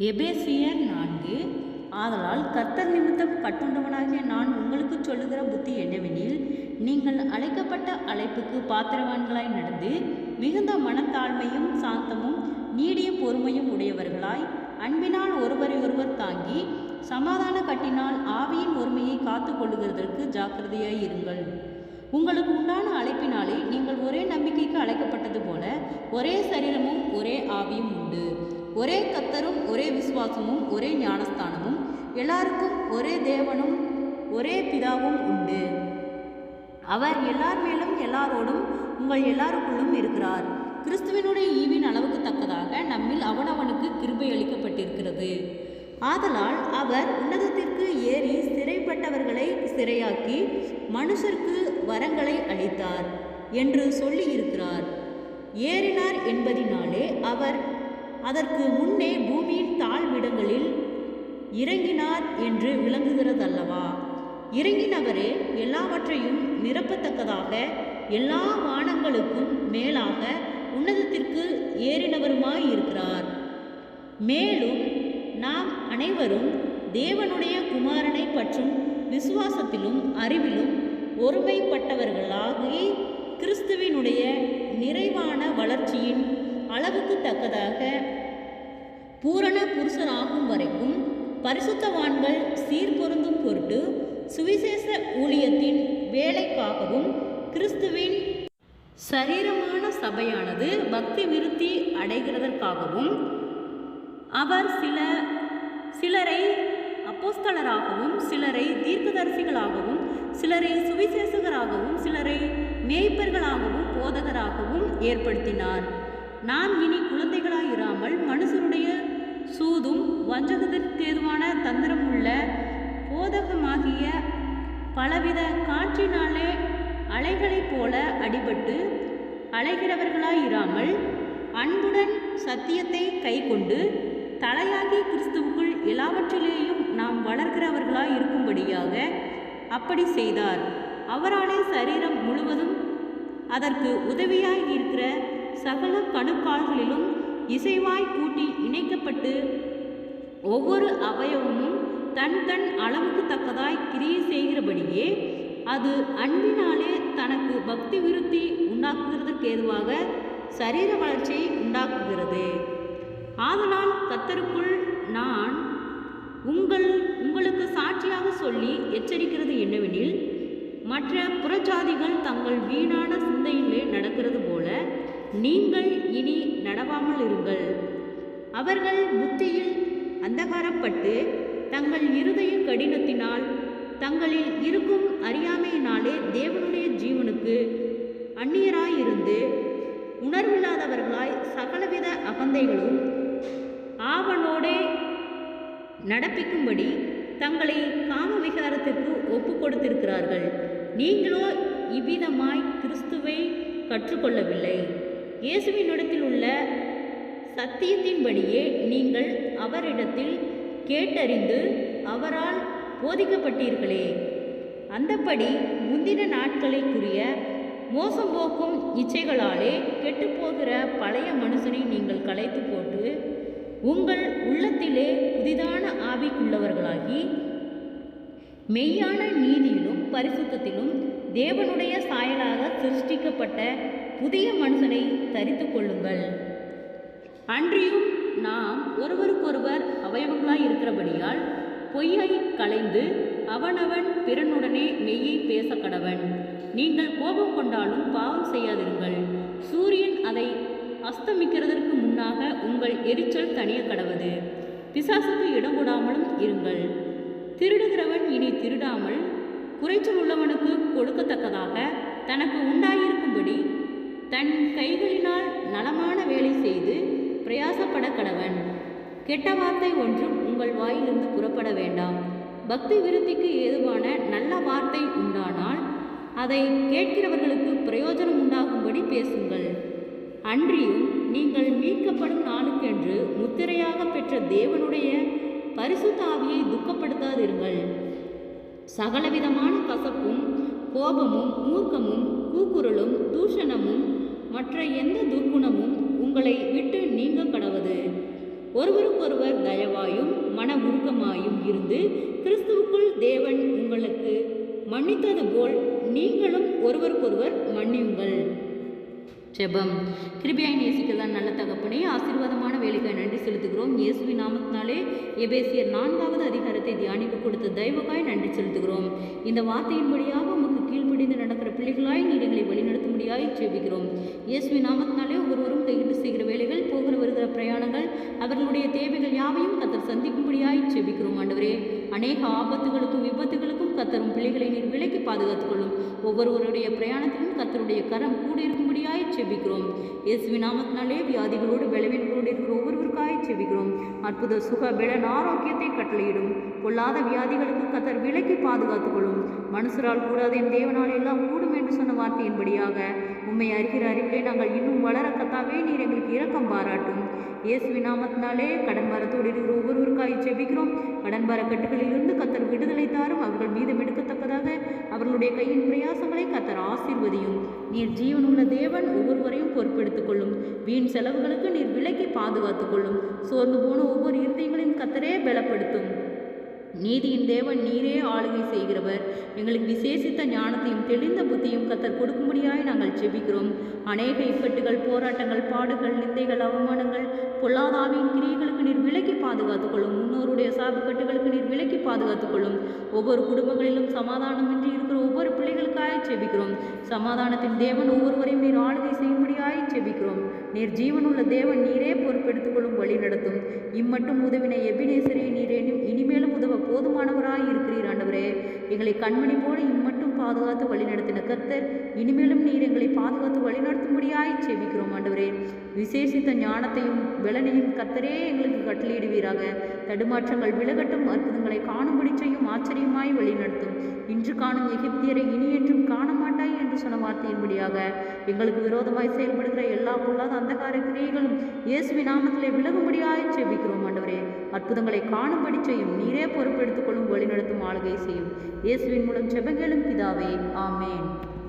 எபேசியர் நான்கு. ஆதலால் கர்த்தர் நிமித்தம் கட்டுண்டவனாகிய நான் உங்களுக்கு சொல்லுகிற புத்தி என்னவெனில் நீங்கள் அழைக்கப்பட்ட அழைப்புக்கு பாத்திரவான்களாய் நடந்து மிகுந்த மனத்தாழ்மையும் சாந்தமும் நீடிய பொறுமையும் உடையவர்களாய் அன்பினால் ஒருவரை ஒருவர் தாங்கி சமாதான கட்டினால் ஆவியின் ஒருமையை காத்து கொள்ளுகிறதற்கு ஜாக்கிரதையாய் இருங்கள். உங்களுக்கு உண்டான அழைப்பினாலே நீங்கள் ஒரே நம்பிக்கைக்கு அழைக்கப்பட்டது போல ஒரே சரீரமும் ஒரே ஆவியும் உண்டு. ஒரே கத்தரும் ஒரே விசுவாசமும் ஒரே ஞானஸ்தானமும் எல்லாருக்கும் ஒரே தேவனும் ஒரே பிதாவும் உண்டு. அவர் எல்லார் மேலும் எல்லாரோடும் உங்கள் எல்லாருக்குள்ளும் இருக்கிறார். கிறிஸ்துவனுடைய ஈவின் அளவுக்கு தக்கதாக நம்மில் அவனவனுக்கு கிருபை அளிக்கப்பட்டிருக்கிறது. ஆதலால் அவர் உன்னதத்திற்கு ஏறி சிறைப்பட்டவர்களை சிறையாக்கி மனுஷருக்கு வரங்களை அளித்தார் என்று சொல்லியிருக்கிறார். ஏறினார் என்பதினாலே அவர் அதற்கு முன்னே பூமியின் தாழ்விடங்களில் இறங்கினார் என்று விளங்குகிறதல்லவா? இறங்கினவரே எல்லாவற்றையும் நிரப்பத்தக்கதாக எல்லா வானங்களுக்கும் மேலாக உன்னதத்திற்கு ஏறினவருமாய் இருக்கிறார் மேலும் நாம் அனைவரும் தேவனுடைய குமாரனை பற்றும் விசுவாசத்திலும் அறிவிலும் ஒருமைப்பட்டவர்களாகி கிறிஸ்துவினுடைய நிறைவான வளர்ச்சியின் அளவுக்கு தக்கதாக பூரண புருஷனாகும் வரைக்கும் பரிசுத்தவான்கள் சீர்பொருந்தும் பொருட்டு சுவிசேஷ ஊழியத்தின் வேலைக்காகவும் கிறிஸ்துவின் சரீரமான சபையானது பக்தி விருத்தி அடைகிறதற்காகவும் அவர் சில சிலரை அப்போஸ்தலராகவும் சிலரை தீர்க்கதரிசிகளாகவும் சிலரை சுவிசேஷகராகவும் சிலரை மேய்ப்பர்களாகவும் போதகராகவும் ஏற்படுத்தினார். நாம் இனி குழந்தைகளாயிராமல் மனுஷருடைய சூதும் வஞ்சகத்திற்கேதுவான தந்திரம் உள்ள போதகமாகிய பலவித காற்றினாலே அலைகளைப் போல அடிபட்டு அலைகிறவர்களாயிராமல் அன்புடன் சத்தியத்தை கைக்கொண்டு தலையாகி கிறிஸ்துவுக்குள் எல்லாவற்றிலேயும் நாம் வளர்கிறவர்களாய் இருக்கும்படியாக அப்படி செய்தார். அவராலே சரீரம் முழுவதும் அதற்கு உதவியாய் இருக்கிற சகல கணுக்கால்களிலும் இசைவாய் கூட்டி இணைக்கப்பட்டு ஒவ்வொரு அவயவமும் தன் தன் அளவுக்கு தக்கதாய் கிரியை செய்கிறபடியே அது அன்பினாலே தனக்கு பக்தி விருத்தி உண்டாக்குகிறதுக்கு ஏதுவாக சரீர வளர்ச்சியை உண்டாக்குகிறது. ஆதலால் கத்தருக்குள் நான் உங்கள் உங்களுக்கு சாட்சியாக சொல்லி எச்சரிக்கிறது என்னவெனில் மற்ற புறஜாதிகள் தங்கள் வீணான சிந்தையிலே நடக்கிறது போல நீங்கள் இனி நடவாமல் இருங்கள். அவர்கள் புத்தியில் அந்தகாரப்பட்டு தங்கள் இருதய கடினத்தினால் தங்களில் இருக்கும் அறியாமையினாலே தேவனுடைய ஜீவனுக்கு அந்நியராயிருந்து உணர்வில்லாதவர்களாய் சகலவித அகந்தைகளும் ஆவனோடே நடப்பிக்கும்படி தங்களை காம விகாரத்திற்கு ஒப்பு கொடுத்திருக்கிறார்கள் நீங்களோ இவ்விதமாய் கிறிஸ்துவை கற்றுக்கொள்ளவில்லை. இயேசுவினிடத்தில் உள்ள சத்தியத்தின்படியே நீங்கள் அவரிடத்தில் கேட்டறிந்து அவரால் போதிக்கப்பட்டீர்களே. அந்தப்படி முந்தின நாட்களைக்குரிய மோசம் போக்கும் இச்சைகளாலே கெட்டுப்போகிற பழைய மனுஷனை நீங்கள் களைத்து போட்டு உங்கள் உள்ளத்திலே புதிதான ஆவிக்குள்ளவர்களாகி மெய்யான நீதியிலும் பரிசுத்தத்திலும் தேவனுடைய சாயலாக சிருஷ்டிக்கப்பட்ட புதிய மனுஷனை தரித்து கொள்ளுங்கள். அன்றியும் நாம் ஒருவருக்கொருவர் அவயவங்களாய் இருக்கிறபடியால் பொய்யை களைந்து அவனவன் பிறனுடனே மெய்யை பேச கடவன் நீங்கள் கோபம் கொண்டாலும் பாவம் செய்ய எரிச்சல் தனிய கடவது. பிசாசுக்கு இடம் கொடாமலும் இருங்கள். திருடுகிறவன் இனி திருடாமல் குறைச்சல் உள்ளவனுக்கு கொடுக்கத்தக்கதாக தனக்கு உண்டாயிருக்கும்படி தன் கைகளினால் நலமான வேலை செய்து பிரயாசப்பட கடவன். கெட்ட வார்த்தை ஒன்றும் உங்கள் வாயிலிருந்து புறப்பட வேண்டாம். பக்தி விருத்திக்கு ஏதுவான நல்ல வார்த்தை உண்டானால் அதை கேட்கிறவர்களுக்கு பிரயோஜனம் உண்டாகும்படி பேசுங்கள். அன்றியும் நீங்கள் மீட்கப்படும் நாளுக்கென்று முத்திரையாக பெற்ற தேவனுடைய பரிசுத்தாவியை துக்கப்படுத்தாதீர்கள் துக்கப்படுத்தாதிருங்கள். சகலவிதமான கசப்பும் கோபமும் மூர்க்கமும் கூக்குரலும் தூஷணமும் மற்ற எந்த துர்க்குணமும் உங்களை விட்டு நீங்க கடவது. ஒருவருக்கொருவர் தயவாயும் மன உருக்கமாயும் இருந்து கிறிஸ்துவுக்குள் தேவன் உங்களுக்கு மன்னித்தது போல் நீங்களும் ஒருவருக்கொருவர் மன்னியுங்கள். ஜெபம். கிருபியாய் நேசிக்கலாம் நல்ல தகப்பனே ஆசீர்வாதமான வேலைக்காய் நன்றி செலுத்துகிறோம். இயேசுவி நாமத்தினாலே எபேசியர் நான்காவது அதிகாரத்தை தியானிக்க கொடுத்த தெய்வக்காய் நன்றி செலுத்துகிறோம். இந்த வார்த்தையின்படியாக உமக்கு கீழ்ப்படிந்து நடக்கிற பிள்ளைகளாய் நீர் எங்களை வழிநடத்தும்படியாய் ஜெபிக்கிறோம். இயேசுவி நாமத்தினாலே ஒவ்வொருவரும் கையிட்டு செய்கிற வேலைகள் போகிற வருகிற பிரயாணங்கள் அவர்களுடைய தேவைகள் யாவையும் கத்தர் சந்திக்கும்படியாய் ஜெபிக்கிறோம் ஆண்டவரே. அநேக ஆபத்துகளுக்கும் விபத்துகளுக்கும் கத்தரும் பிள்ளைகளை நீர் விலைக்கு பாதுகாத்துக் கொள்ளும். ஒவ்வொருவருடைய பிரயாணத்திலும் கத்தருடைய கரம் கூட இருக்கும்படியாய் செபிக்கிறோம் இயேசுவி நாமத்தினாலே வியாதிகளோடு பலவீனங்களோடு இருக்கிற ஒவ்வொருவருக்காய் செபிக்கிறோம் அற்புத சுக பலன் ஆரோக்கியத்தை கட்டளையிடும். பொல்லாத வியாதிகளுக்கு கத்தர் விலைக்கு பாதுகாத்துக் கொள்ளும். மனுஷரால் கூடாது என் தேவனால் எல்லாம் கூடும் என்று சொன்ன வார்த்தையின்படியாக உம்மை அறிகிற அறிவிலே நாங்கள் இன்னும் வளர கத்தாவே நீர் எங்களுக்கு இரக்கம் பாராட்டும். இயேசு நாமத்தினாலே கடன் மரத்தோடு இருக்கிற ஒவ்வொருவருக்காய் செபிக்கிறோம் கடன் மர கட்டுகளிலிருந்து கத்தர் விடுதலை தாரும். அவர்கள் மீதம் எடுக்கத்தக்கதாக அவர்களுடைய கையின் பிரயாசங்களை கத்தர் ஆசிர்வதியும். நீர் ஜீவனுள்ள தேவன் ஒவ்வொருவரையும் பொறுப்பெடுத்துக் கொள்ளும். வீண் செலவுகளுக்கு நீர் விலக்கி பாதுகாத்துக் கொள்ளும். சோர்ந்து போன ஒவ்வொரு இருதயங்களையும் கத்தரே பலப்படுத்தும். நீதியின் தேவன் நீரே ஆளுகை செய்கிறவர். எங்களுக்கு விசேஷித்த ஞானத்தையும் தெளிந்த புத்தியும் கத்தர் கொடுக்கும்படியாய் நாங்கள் ஜெபிக்கிறோம். அநேக இக்கட்டுகள் போராட்டங்கள் பாடுகள் நிந்தைகள் அவமானங்கள் பொல்லாதாவின் கிரியைகளுக்கு நீர் விலக்கி பாதுகாத்துக் கொள்ளும் முன்னோருடைய சாபக்கட்டுகளுக்கு நீர் விலக்கி பாதுகாத்துக் கொள்ளும் ஒவ்வொரு குடும்பங்களிலும் சமாதானமின்றி இருக்கிற ஒவ்வொரு பிள்ளைகளுக்காக செபிக்கிறோம். சமாதானத்தின் தேவன் ஒவ்வொருவரையும் நீர் ஆளுகை செய்யும்படியாய் செபிக்கிறோம். நீர் ஜீவனுள்ள தேவன் நீரே பொறுப்பெடுத்துக் கொள்ளும் வழி நடத்தும். இம்மட்டும் உதவின எபினேசரே நீரே இனிமேலும் உதவ போதுமானவராய் இருக்கிறீர் ஆண்டவரே. எங்களை கண்மணி போல இம்மட்டும் பாதுகாத்து வழிநடத்தின கர்த்தர் இனிமேலும் நீர் எங்களை பாதுகாத்து வழிநடத்தும்படியாய் செபிக்கிறோம் ஆண்டவரே. விசேஷித்த ஞானத்தையும் பலனையும் கத்தரே எங்களுக்கு கட்டளையிடுவீராக. தடுமாற்றங்கள் விலகட்டும் அற்புதங்களை காணும்படி செய்யும் ஆச்சரியமாய் வழிநடத்தும். இன்று காணும் எகிப்தியரை இனி என்றும் காண மாட்டாய் என்று சொன்ன வார்த்தையின்படியாக. எங்களுக்கு விரோதமாய் செயல்படுகிற எல்லா பொல்லாத அந்தகார கிரியைகளும் இயேசுவி நாமத்திலே விலகும்படியாய் செபிக்கிறோம் ஆண்டவரே. அற்புதங்களை காணும்படி செய்யும் நீரே பொறுப்பெடுத்துக் கொள்ளும் வழிநடத்தும் ஆளுகை செய்யும். இயேசுவின் மூலம் செபங்களும் பிதாவே ஆமேன்.